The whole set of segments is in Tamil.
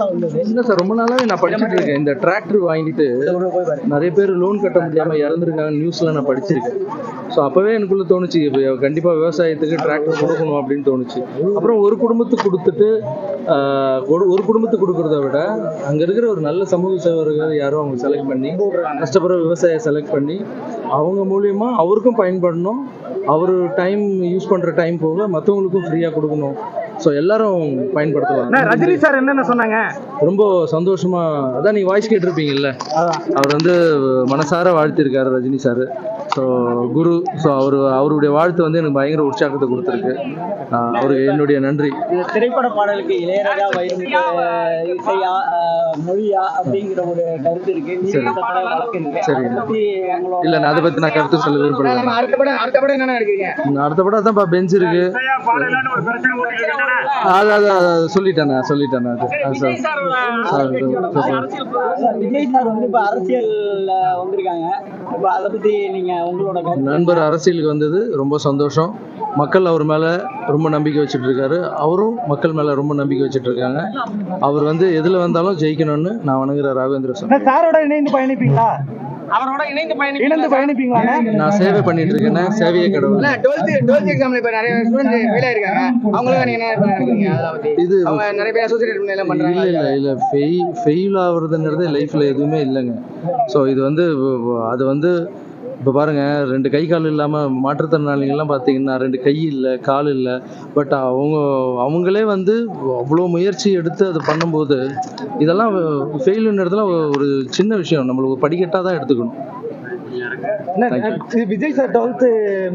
எதனால வந்தது இல்லை சார் ரொம்ப நாளாவே நான் படிச்சுட்டு இருக்கேன். இந்த டிராக்டர் வாங்கிட்டு நிறைய பேர் லோன் கட்ட முடியாம இறந்துருக்காங்க நியூஸ்ல நான் படிச்சிருக்கேன். ஸோ அப்பவே எனக்குள்ள தோணுச்சு இப்போ கண்டிப்பா விவசாயத்துக்கு டிராக்டர் கொடுக்கணும் அப்படின்னு தோணுச்சு. அப்புறம் ஒரு குடும்பத்துக்கு கொடுத்துட்டு ஆஹ், ஒரு ஒரு குடும்பத்துக்கு கொடுக்கறத விட அங்க இருக்கிற ஒரு நல்ல சமூக சேவர்கள் யாரும் அவங்க செலக்ட் பண்ணி கஷ்டப்படுற விவசாய செலக்ட் பண்ணி அவங்க மூலியமா அவருக்கும் பயன்படணும். அவர் டைம் யூஸ் பண்ற டைம் போக மற்றவங்களுக்கும் ஃப்ரீயா கொடுக்கணும். ஸோ எல்லாரும் பயன்படுத்தலாம். ரஜினி சார் என்னென்ன சொன்னாங்க? ரொம்ப சந்தோஷமா அதான் நீங்க வாய்ஸ் கேட்டிருப்பீங்கல்ல. அவர் வந்து மனசார வாழ்த்திருக்காரு ரஜினி சார். ஸோ குரு ஸோ அவர் அவருடைய வாழ்த்து வந்து எனக்கு பயங்கர உற்சாகத்தை கொடுத்துருக்கு. அவருக்கு என்னுடைய நன்றி. இந்த திரைப்பட பாடலுக்கு இளையராஜா அஹ், இசையா மொழியா அப்படிங்கிற ஒரு கருத்து இருக்கு. சரி. பத்தி இல்லை நான் அதை பற்றி நான் கருத்து சொல்ல விரும்பல. அடுத்த படம் அடுத்த படம் என்ன அடுத்த படம் தான்ப்பா பெஞ்ச் இருக்கு. அது அது அது சொல்லிட்டேன் சொல்லிட்டேன் அது விஜய் சார் வந்து இப்ப அரசியல்ல வந்திருக்காங்க. இப்ப அதை பத்தி நீங்க உங்களோட நண்பர் அரசியலுக்கு வந்தது ரொம்ப சந்தோஷம். மக்கள் அவர் மேலே ரொம்ப நம்பிக்கை வச்சுட்டு இருக்காரு அவரும் மக்கள் மேலே ரொம்ப நம்பிக்கை வச்சுட்டு இருக்காங்க அவர் வந்து எதில் வந்தாலும் ஜெயிக்கணும்னு நான் வணங்குற ராகவேந்திர சாமி சாரோட இணைந்து பயணிப்பீங்களா? அவரோட இணைந்து பயணி இணைந்து பயணிப்பீங்களா நான் சேவை பண்ணிட்டு இருக்கேன்னா சேவையே கடவுள். டுவெல்த் டுவெல்த் எக்ஸாம்ல இப்ப நிறைய ஸ்டூடெண்ட் ஃபெயில் ஆயிருக்காங்க அவங்களுக்கு நீங்க என்ன நினைக்கிறீங்க அதை பத்தி இது அவங்க நிறைய பேர் அசோசியேட் எல்லாம் பண்றாங்க. இல்லை இல்லை இல்லை. ஃபெயில் ஃபெயில் ஆகுறதுன்றது லைஃப்பில் எதுவுமே இல்லைங்க. ஸோ இது வந்து அது வந்து இப்போ பாருங்க ரெண்டு கை கால் இல்லாமல் மாற்றுத்திறனாளிகள்லாம் பார்த்தீங்கன்னா ரெண்டு கை இல்லை கால் இல்லை. பட் அவங்க அவங்களே வந்து அவ்வளோ முயற்சி எடுத்து அது பண்ணும்போது இதெல்லாம் ஃபெயிலுன்றதுலாம் ஒரு சின்ன விஷயம். நம்மளுக்கு படிக்கட்டாக தான் எடுத்துக்கணும். விஜய் சார் டுவெல்த்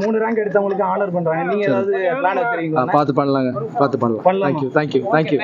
மூணு ரேங்க் எடுத்தவங்களுக்கு ஆனர் பண்றாங்க. நீங்க ஏதாவது பிளான் வச்சிருக்கீங்களா? பார்த்து பண்ணலாங்க. பார்த்து பண்ணலாம். பண்ணலாமா? Thank you thank you thank you